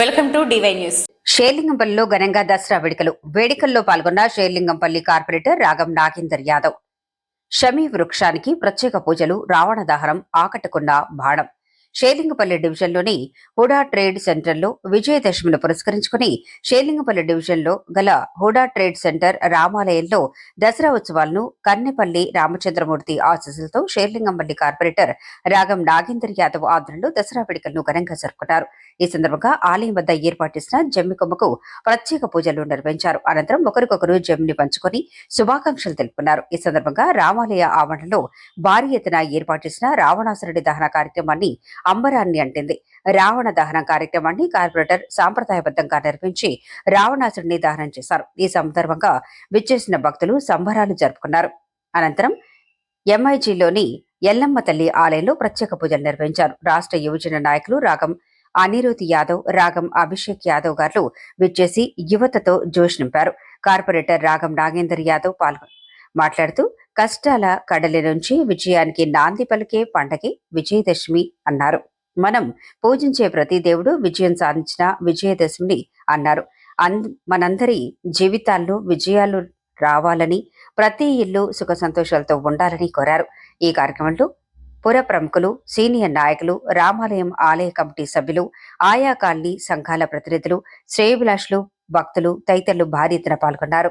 Welcome to DY news. షేర్లింగంపల్లిలో ఘనంగా దసరా వేడుకలు. వేడుకల్లో పాల్గొన్న షేర్లింగంపల్లి కార్పొరేటర్ రాగం నాగేందర్ యాదవ్. షమీ వృక్షానికి ప్రత్యేక పూజలు రావణ దహనం ఆకట్టుకున్న బాణం. షేలింగపల్లి డివిజన్లోని హుడా ట్రేడ్ సెంటర్లో విజయదశమిని పురస్కరించుకుని షేర్లింగపల్లి డివిజన్లో గల హుడా ట్రేడ్ సెంటర్ రామాలయంలో దసరా ఉత్సవాలను కన్నెపల్లి రామచంద్రమూర్తి ఆశీస్సులతో షేర్లింగంపల్లి కార్పొరేటర్ రాగం నాగేందర్ యాదవ్ ఆధ్వర్యంలో దసరా వేడుకలను ఘనంగా జరుపుకున్నారు. ఈ సందర్భంగా ఆలయం వద్ద ఏర్పాటు చేసిన జమ్మి కొమ్మకు ప్రత్యేక పూజలు నిర్వహించారు. అనంతరం ఒకరికొకరు జమ్మిని పంచుకొని శుభాకాంక్షలు తెలుపుకున్నారు. ఈ సందర్భంగా రామాలయ ఆవరణలో భారీ ఎత్తున ఏర్పాటు చేసిన రావణాసురుడి దహన కార్యక్రమాన్ని అంబరాన్ని అంటింది. రావణ దహనం కార్యక్రమాన్ని కార్పొరేటర్ సాంప్రదాయబద్ధంగా నిర్వహించి రావణాసురుడిని దహనం చేశారు. ఈ సందర్భంగా విచ్చేసిన భక్తులు సంబరాలు జరుపుకున్నారు. అనంతరం ఎంఐజీలోని ఎల్లమ్మ తల్లి ఆలయంలో ప్రత్యేక పూజలు నిర్వహించారు. రాష్ట్ర యువజన నాయకులు రాగం అనిరుతి యాదవ్ రాగం అభిషేక్ యాదవ్ గారు విచ్చేసి యువతతో జోష్ నింపారు. కార్పొరేటర్ రాగం నాగేందర్ యాదవ్ పాల్గొ మాట్లాడుతూ కష్టాల కడలి నుంచి విజయానికి నాంది పలికే పండగే విజయదశమి అన్నారు. మనం పూజించే ప్రతి దేవుడు విజయం సాధించిన విజయదశమిని అన్నారు. అన్ మనందరి జీవితాల్లో విజయాలు రావాలని ప్రతి ఇల్లు సుఖ సంతోషాలతో ఉండాలని కోరారు. ఈ కార్యక్రమంలో పుర ప్రముఖులు సీనియర్ నాయకులు రామాలయం ఆలయ కమిటీ సభ్యులు ఆయా కాలనీ సంఘాల ప్రతినిధులు శ్రేయభిలాషులు భక్తులు తదితరులు భారీ ఎత్తున పాల్గొన్నారు.